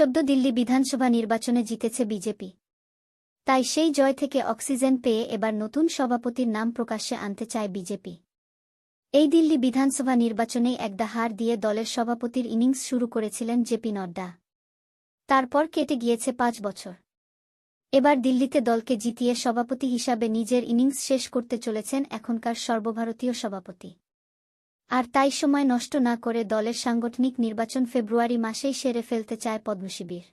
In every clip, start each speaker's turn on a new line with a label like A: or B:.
A: সদ্য দিল্লি বিধানসভা নির্বাচনে জিতেছে বিজেপি। তাই সেই জয় থেকে অক্সিজেন পেয়ে এবার নতুন সভাপতির নাম প্রকাশ্যে আনতে চায় বিজেপি। এই দিল্লি বিধানসভা নির্বাচনেই একটা হার দিয়ে দলের সভাপতির ইনিংস শুরু করেছিলেন জেপি নড্ডা। তারপর কেটে গিয়েছে পাঁচ বছর। এবার দিল্লিতে দলকে জিতিয়ে সভাপতি হিসাবে নিজের ইনিংস শেষ করতে চলেছেন এখনকার সর্বভারতীয় সভাপতি। আর তাই সময় নষ্ট না করে দলের সাংগঠনিক নির্বাচন ফেব্রুয়ারি মাসেই সেরে ফেলতে চায় পদ্মশিবির।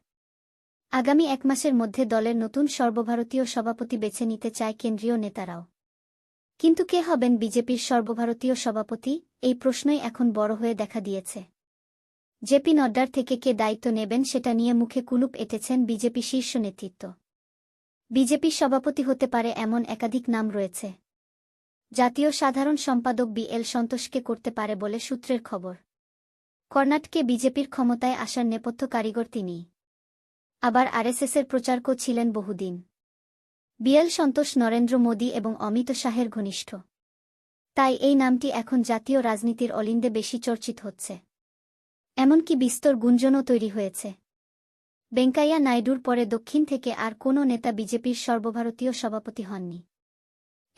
A: আগামী এক মাসের মধ্যে দলের নতুন সর্বভারতীয় সভাপতি বেছে নিতে চায় কেন্দ্রীয় নেতারাও। কিন্তু কে হবেন বিজেপির সর্বভারতীয় সভাপতি? এই প্রশ্নই এখন বড় হয়ে দেখা দিয়েছে। জেপি নড্ডার থেকে কে দায়িত্ব নেবেন সেটা নিয়ে মুখে কুলুপ এঁটেছেন বিজেপি শীর্ষ নেতৃত্ব। বিজেপির সভাপতি হতে পারে এমন একাধিক নাম রয়েছে। জাতীয় সাধারণ সম্পাদক বি এল সন্তোষকে করতে পারে বলে সূত্রের খবর। কর্ণাটকে বিজেপির ক্ষমতায় আসার নেপথ্য কারিগর তিনি। আবার আরএসএসের প্রচারকও ছিলেন বহুদিন। বিএল সন্তোষ নরেন্দ্র মোদী এবং অমিত শাহের ঘনিষ্ঠ। তাই এই নামটি এখন জাতীয় রাজনীতির অলিন্দে বেশি চর্চিত হচ্ছে। এমনকি বিস্তর গুঞ্জনও তৈরি হয়েছে। বেঙ্কাইয়া নাইডুর পরে দক্ষিণ থেকে আর কোনো নেতা বিজেপির সর্বভারতীয় সভাপতি হননি।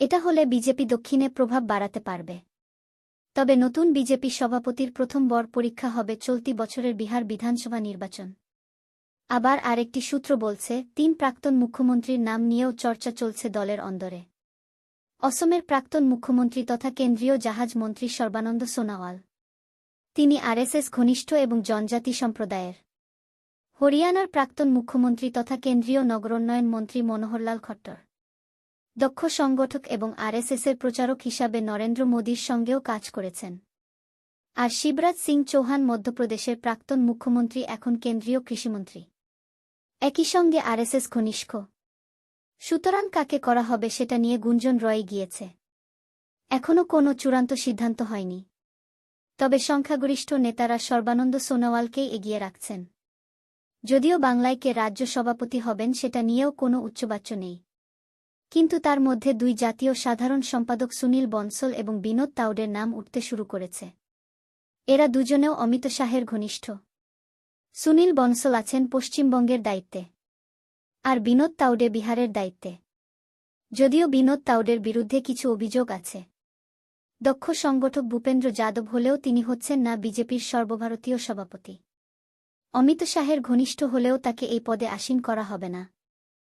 A: এটা হলে বিজেপি দক্ষিণে প্রভাব বাড়াতে পারবে। তবে নতুন বিজেপি সভাপতির প্রথম বর পরীক্ষা হবে চলতি বছরের বিহার বিধানসভা নির্বাচন। আবার আরেকটি সূত্র বলছে, তিন প্রাক্তন মুখ্যমন্ত্রীর নাম নিয়েও চর্চা চলছে দলের অন্দরে। অসমের প্রাক্তন মুখ্যমন্ত্রী তথা কেন্দ্রীয় জাহাজ মন্ত্রী সর্বানন্দ সোনাওয়াল তিনি আরএসএস ঘনিষ্ঠ এবং জনজাতি সম্প্রদায়ের। হরিয়ানার প্রাক্তন মুখ্যমন্ত্রী তথা কেন্দ্রীয় নগরোন্নয়ন মন্ত্রী মনোহরলাল খট্টর। দক্ষ সংগঠক এবং আরএসএসের প্রচারক হিসাবে নরেন্দ্র মোদীর সঙ্গেও কাজ করেছেন। আর শিবরাজ সিং চৌহান মধ্যপ্রদেশের প্রাক্তন মুখ্যমন্ত্রী, এখন কেন্দ্রীয় কৃষিমন্ত্রী। একই সঙ্গে আরএসএস ঘনিষ্ঠ। সুতরাং কাকে করা হবে সেটা নিয়ে গুঞ্জন রয়ে গিয়েছে। এখনও কোনো চূড়ান্ত সিদ্ধান্ত হয়নি। তবে সংখ্যাগরিষ্ঠ নেতারা সর্বানন্দ সোনোয়ালকেই এগিয়ে রাখছেন। যদিও বাংলায় কে রাজ্য সভাপতি হবেন সেটা নিয়েও কোনো উচ্চবাচ্য নেই। কিন্তু তার মধ্যে দুই জাতীয় সাধারণ সম্পাদক সুনীল বনসল এবং বিনোদ তাউডের নাম উঠতে শুরু করেছে। এরা দুজনেও অমিত শাহের ঘনিষ্ঠ। সুনীল বনসল আছেন পশ্চিমবঙ্গের দায়িত্বে। আর বিনোদ তাউডে বিহারের দায়িত্বে। যদিও বিনোদ তাউডের বিরুদ্ধে কিছু অভিযোগ আছে। দক্ষ সংগঠক ভূপেন্দ্র যাদব হলেও তিনি হচ্ছেন না বিজেপির সর্বভারতীয় সভাপতি। অমিত শাহের ঘনিষ্ঠ হলেও তাকে এই পদে আসীন করা হবে না।